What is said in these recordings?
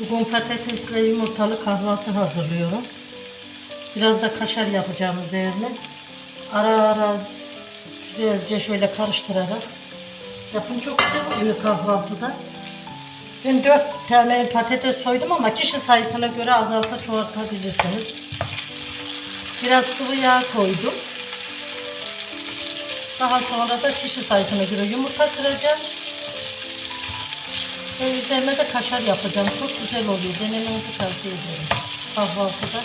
Bugün patatesle yumurtalı kahvaltı hazırlıyorum. Biraz da kaşar yapacağım üzerine. Ara ara güzelce şöyle karıştırarak yapın çok güzel oluyor kahvaltıda. Ben dört tane patates soydum ama kişi sayısına göre azalta çoğaltabilirsiniz. Biraz sıvı yağ koydum. Daha sonra da kişi sayısına göre yumurta kıracağım. Ve üzerine de kaşar yapacağım. Çok güzel oluyor. Denemenizi tavsiye ederim. Kahvaltıda.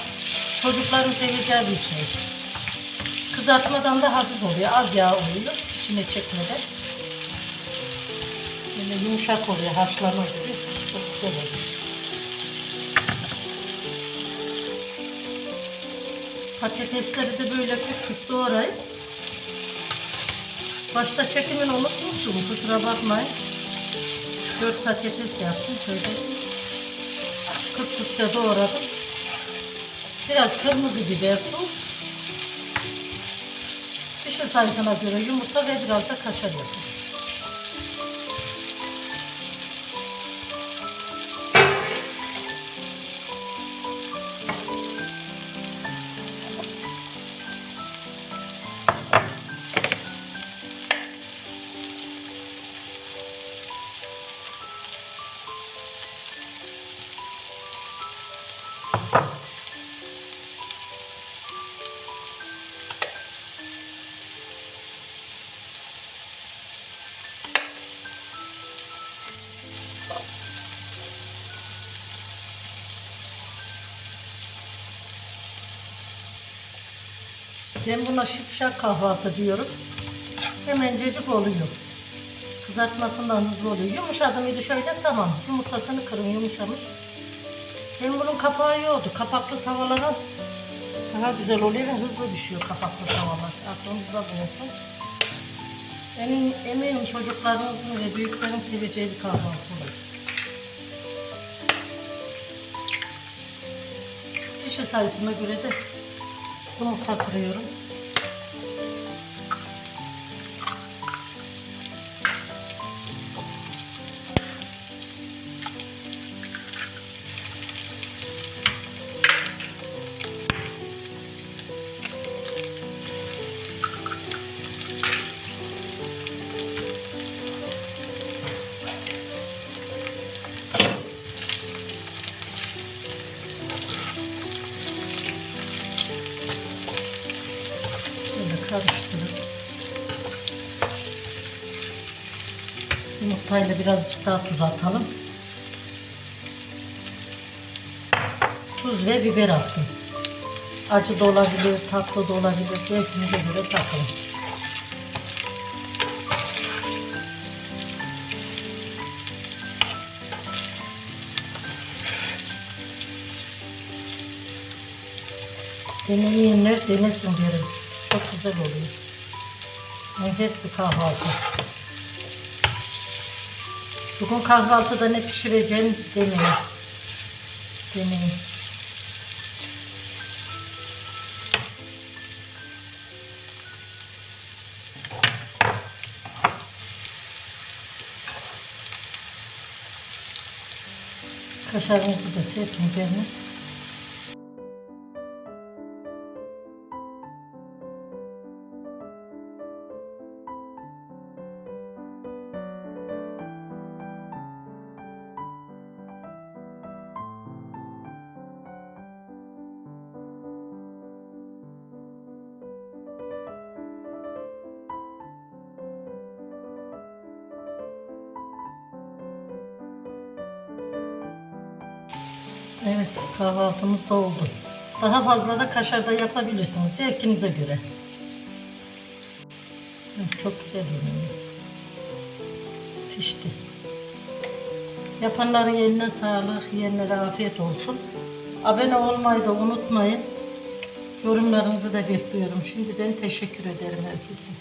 Çocukların seveceği bir şey. Kızartmadan da hafif oluyor. Az yağ oluyor. İçine çekmeden. Böyle yumuşak oluyor. Haşlama gibi. Çok güzel oluyor. Patatesleri de böyle küp küp doğrayıp Başta çekimini unutmuştum. Kusura bakmayın. Dört patates yaptım. Şöyle kırk kırkta doğradım. Biraz kırmızı biber, tuz. Kişi sayısına göre yumurta ve biraz da kaşar yaptım. Ben buna şipşak kahvaltı diyorum. Hemencecik oluyor. Kızartmasından hızlı oluyor. Yumuşadı mıydı şöyle tamam. Yumurtasını kırın yumuşamış. Hem bunun kapağı yoktu. Kapaklı tavalara daha güzel oluyor ve hızlı düşüyor kapaklı tavalar. Aklınızda bulunsun. Emin, eminim çocuklarınızın ve büyüklerin seveceği bir kahvaltı olacak. Kişi sayısına göre de yumurta kırıyorum. Karıştırıp yumurtayla birazcık daha tuz atalım. Tuz ve biber attım. Acı da olabilir, tatlı da olabilir. Zevkinize göre takın. Denemeyenler denesin derim. Çok güzel oluyor. Nefes bir kahvaltı. Bugün kahvaltıda ne pişireceğim deneyin. Deneyin. Kaşarınızı da serpin üzerine. Evet kahvaltımız da oldu. Daha fazla da kaşar da yapabilirsiniz zevkinize göre. Çok güzel görünüyor. Pişti. Yapanların eline sağlık, yiyenlere afiyet olsun. Abone olmayı da unutmayın. Yorumlarınızı da bekliyorum. Şimdiden teşekkür ederim herkese.